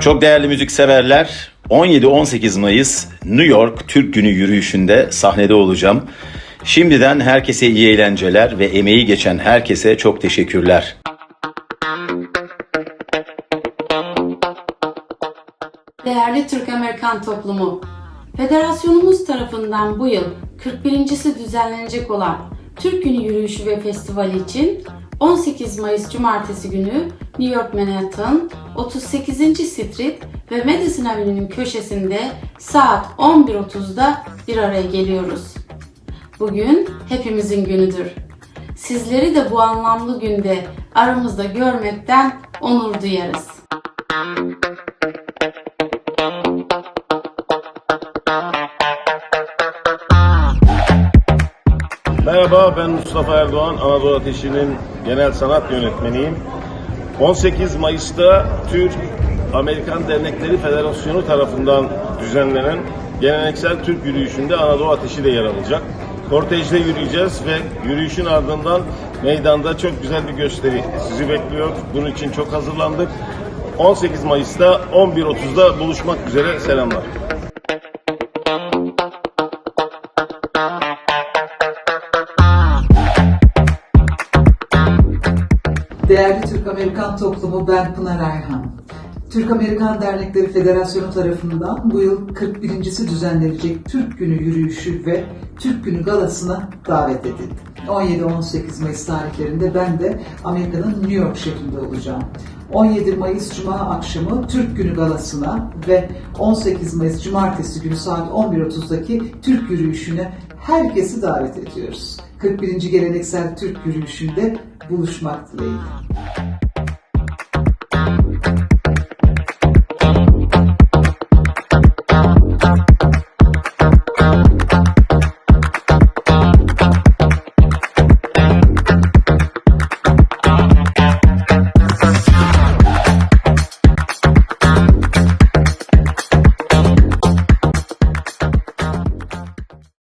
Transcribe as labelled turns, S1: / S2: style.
S1: Çok değerli müzikseverler, 17-18 Mayıs New York Türk Günü yürüyüşünde sahnede olacağım. Şimdiden herkese iyi eğlenceler ve emeği geçen herkese çok teşekkürler.
S2: Değerli Türk-Amerikan toplumu, Federasyonumuz tarafından bu yıl 41.si düzenlenecek olan Türk Günü Yürüyüşü ve Festivali için 18 Mayıs Cumartesi günü New York Manhattan 38. Street ve Madison Avenue'nin köşesinde saat 11.30'da bir araya geliyoruz. Bugün hepimizin günüdür. Sizleri de bu anlamlı günde aramızda görmekten onur duyarız.
S3: Merhaba ben Mustafa Erdoğan, Anadolu Ateşi'nin genel sanat yönetmeniyim. 18 Mayıs'ta Türk Amerikan Dernekleri Federasyonu tarafından düzenlenen geleneksel Türk yürüyüşünde Anadolu Ateşi de yer alacak. Kortejde yürüyeceğiz ve yürüyüşün ardından meydanda çok güzel bir gösteri sizi bekliyor. Bunun için çok hazırlandık. 18 Mayıs'ta 11.30'da buluşmak üzere selamlar.
S4: Değerli Türk-Amerikan toplumu ben Pınar Erhan. Türk-Amerikan Dernekleri Federasyonu tarafından bu yıl 41.si düzenlenecek Türk Günü yürüyüşü ve Türk Günü galasına davet edildim. 17-18 Mayıs tarihlerinde ben de Amerika'nın New York şehrinde olacağım. 17 Mayıs Cuma akşamı Türk Günü galasına ve 18 Mayıs Cumartesi günü saat 11.30'daki Türk yürüyüşüne herkesi davet ediyoruz. 41. geleneksel Türk yürüyüşünde buluşmak dileğiyle.